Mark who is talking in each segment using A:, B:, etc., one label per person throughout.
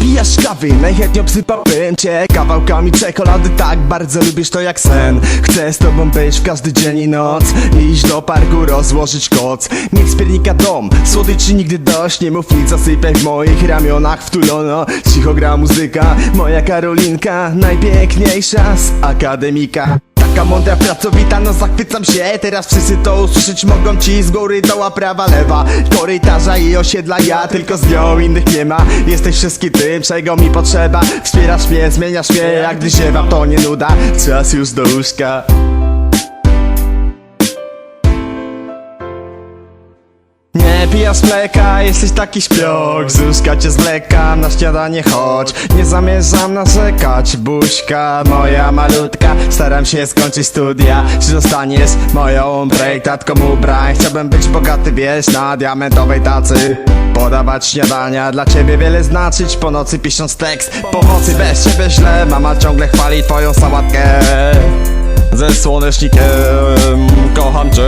A: pijasz kawy, najchętniej obsypałbym cię Kawałkami czekolady, tak bardzo lubisz to jak sen. Chcę z tobą być w każdy dzień i noc. Iść do parku, rozłożyć koc. Mieć z piernika dom, słodyczy nigdy dość. Nie mów nic, zasypiaj w moich ramionach wtulono Cicho gra muzyka, moja Karolinka Najpiękniejsza z akademika Taka mądra, pracowita, no zachwycam się. Teraz wszyscy to usłyszeć mogą. Ci z góry doła, prawa, lewa. Korytarza i osiedla, ja tylko z nią innych nie ma. Jesteś wszystkim tym, czego mi potrzeba. Wspierasz mnie, zmieniasz mnie, jak gdy ziewam to nie nuda. Czas już do łóżka pijasz mleka, jesteś taki śpiok. Z łóżka cię zwlekam, na śniadanie chodź. Nie zamierzam narzekać, buźka moja malutka. Staram się skończyć studia Czy zostaniesz moją projektatką ubrań Chciałbym być bogaty, wiesz, na diamentowej tacy. Podawać śniadania, dla ciebie wiele znaczyć. Po nocy pisząc tekst, pomocy bez ciebie źle. Mama ciągle chwali twoją sałatkę Ze słonecznikiem, kocham cię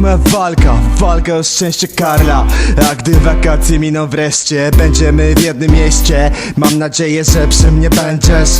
A: moja walka, walka o szczęście Karla. A gdy wakacje miną wreszcie Będziemy w jednym mieście. Mam nadzieję, że przy mnie będziesz